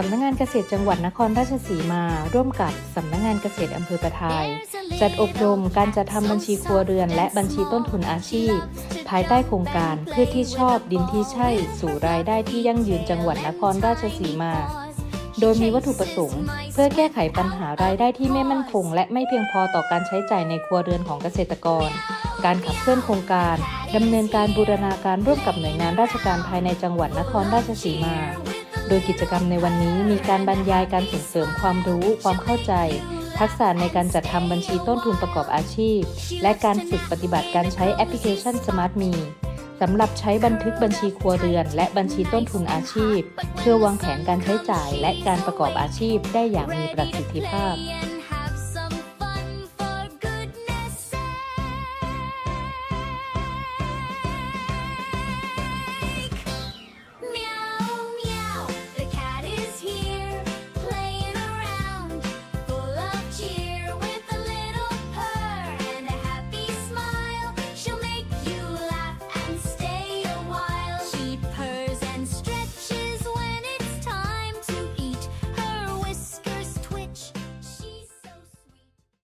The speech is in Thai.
สำนักงานเกษตรจังหวัดนครราชสีมา ร่วมกับสำนักงานเกษตรอำเภอประทาย จัดอบรมการจัดทำบัญชีครัวเรือน และบัญชีต้นทุนอาชีพ ภายใต้โครงการพืชที่ชอบดินที่ใช่ สู่รายได้ที่ยั่งยืนจังหวัดนครราชสีมา โดยมีวัตถุประสงค์ เพื่อแก้ไขปัญหารายได้ที่ไม่มั่นคง และไม่เพียงพอต่อการใช้จ่ายในครัวเรือนของเกษตรกร การขับเคลื่อนโครงการดำเนินการบูรณาการร่วมกับหน่วยงานราชการภายในจังหวัดนครราชสีมา โดยกิจกรรมในวันนี้มีการบรรยายการส่งเสริมความรู้ ความเข้าใจ ทักษะในการจัดทำบัญชีต้นทุนประกอบอาชีพ และการฝึกปฏิบัติการใช้แอปพลิเคชัน Smart Me สำหรับใช้บันทึกบัญชีครัวเรือน และบัญชีต้นทุนอาชีพ เพื่อวางแผนการใช้จ่ายและการประกอบอาชีพได้อย่างมีประสิทธิภาพ